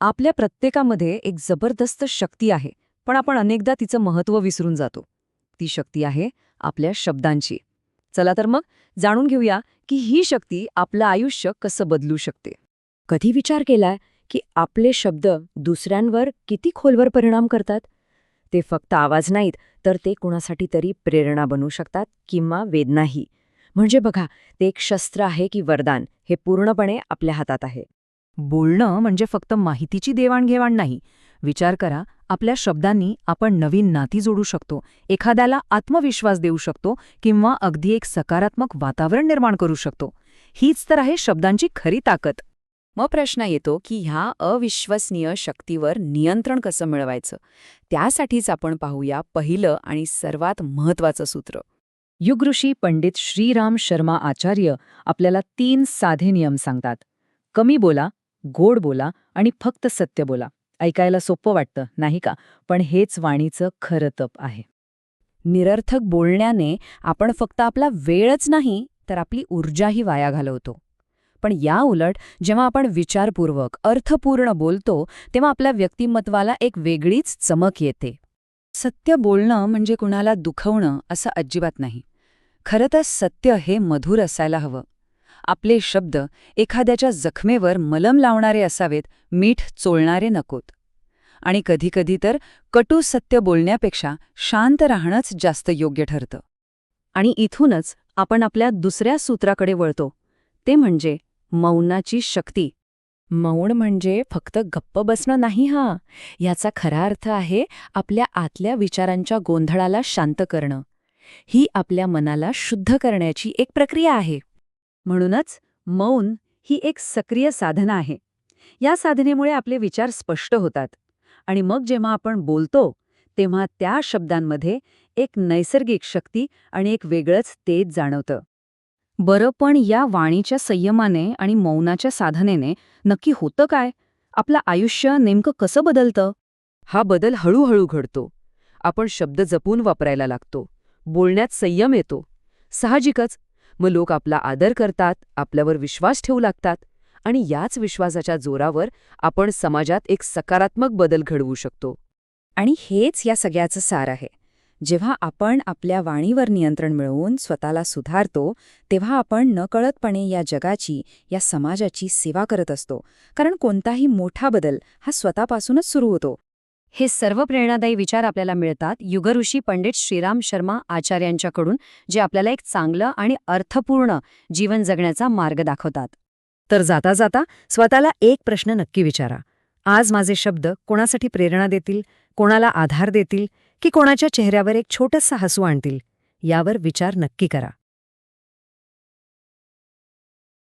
आपल्या प्रत्येकामध्ये एक जबरदस्त शक्ती आहे पण आपण अनेकदा तिचं महत्त्व विसरून जातो. ती शक्ती आहे आपल्या शब्दांची. चला तर मग जाणून घेऊया की ही शक्ती आपलं आयुष्य कसं बदलू शकते. कधी विचार केलाय की आपले शब्द दुसऱ्यांवर किती खोलवर परिणाम करतात? ते फक्त आवाज नाहीत तर ते कुणासाठी तरी प्रेरणा बनू शकतात किंवा वेदनाही. म्हणजे बघा ते एक शस्त्र आहे की वरदान हे पूर्णपणे आपल्या हातात आहे. बोलणं म्हणजे फक्त माहितीची देवाणघेवाण नाही. विचार करा आपल्या शब्दांनी आपण नवीन नाती जोडू शकतो एखाद्याला आत्मविश्वास देऊ शकतो किंवा अगदी एक सकारात्मक वातावरण निर्माण करू शकतो. हीच तर आहे शब्दांची खरी ताकद. मग प्रश्न येतो की ह्या अविश्वसनीय शक्तीवर नियंत्रण कसं मिळवायचं? त्यासाठीच आपण पाहूया पहिलं आणि सर्वात महत्वाचं सूत्र. युगऋषी पंडित श्रीराम शर्मा आचार्य आपल्याला तीन साधे नियम सांगतात. कमी बोला गोड बोला आणि फक्त सत्य बोला. ऐकायला सोपं वाटतं नाही का? पण हेच वाणीचं खरं तप आहे. निरर्थक बोलण्याने आपण फक्त आपला वेळच नाही तर आपली ऊर्जाही वाया घालवतो. पण या उलट जेव्हा आपण विचारपूर्वक अर्थपूर्ण बोलतो तेव्हा आपल्या व्यक्तिमत्वाला एक वेगळीच चमक येते. सत्य बोलणं म्हणजे कुणाला दुखवणं असं अजिबात नाही. खरं तर सत्य हे मधुर असायला हवं. आपले शब्द एखाद्याच्या जखमेवर मलम लावणारे असावेत मीठ चोळणारे नकोत. आणि कधीकधी तर कटू सत्य बोलण्यापेक्षा शांत राहणंच जास्त योग्य ठरतं. आणि इथूनच आपण आपल्या दुसऱ्या सूत्राकडे वळतो. ते म्हणजे मौनाची शक्ती. मौन म्हणजे फक्त गप्प बसणं नाही हा. याचा खरा अर्थ आहे आपल्या आतल्या विचारांच्या गोंधळाला शांत करणं. ही आपल्या मनाला शुद्ध करण्याची एक प्रक्रिया आहे. म्हणूनच मौन ही एक सक्रिय साधना आहे. या साधनेमुळे आपले विचार स्पष्ट होतात आणि मग जेव्हा आपण बोलतो तेव्हा त्या शब्दांमध्ये एक नैसर्गिक शक्ती आणि एक वेगळंच तेज जाणवतं. बरं पण या वाणीच्या संयमाने आणि मौनाच्या साधनेने नक्की होतं काय? आपलं आयुष्य नेमकं कसं बदलतं? हा बदल हळूहळू घडतो. आपण शब्द जपून वापरायला लागतो. बोलण्यात संयम येतो. साहजिकच मग लोक आपला आदर करतात आपल्यावर विश्वास ठेवू लागतात आणि याच विश्वासाच्या जोरावर आपण समाजात एक सकारात्मक बदल घडवू शकतो. आणि हेच या सगळ्याचं सार आहे. जेव्हा आपण आपल्या वाणीवर नियंत्रण मिळवून स्वतःला सुधारतो तेव्हा आपण नकळतपणे या जगाची या समाजाची सेवा करत असतो. कारण कोणताही मोठा बदल हा स्वतःपासूनच सुरू होतो. हे सर्व प्रेरणादायी विचार आपल्याला मिळतात. युगऋषी पंडित श्रीराम शर्मा आचार्यांच्याकडून जे आपल्याला एक चांगलं आणि अर्थपूर्ण जीवन जगण्याचा मार्ग दाखवतात. तर जाता जाता स्वतःला एक प्रश्न नक्की विचारा. आज माझे शब्द कोणासाठी प्रेरणा देतील? कोणाला आधार देतील? की कोणाच्या चेहऱ्यावर एक छोटंसं हसू आणतील? यावर विचार नक्की करा.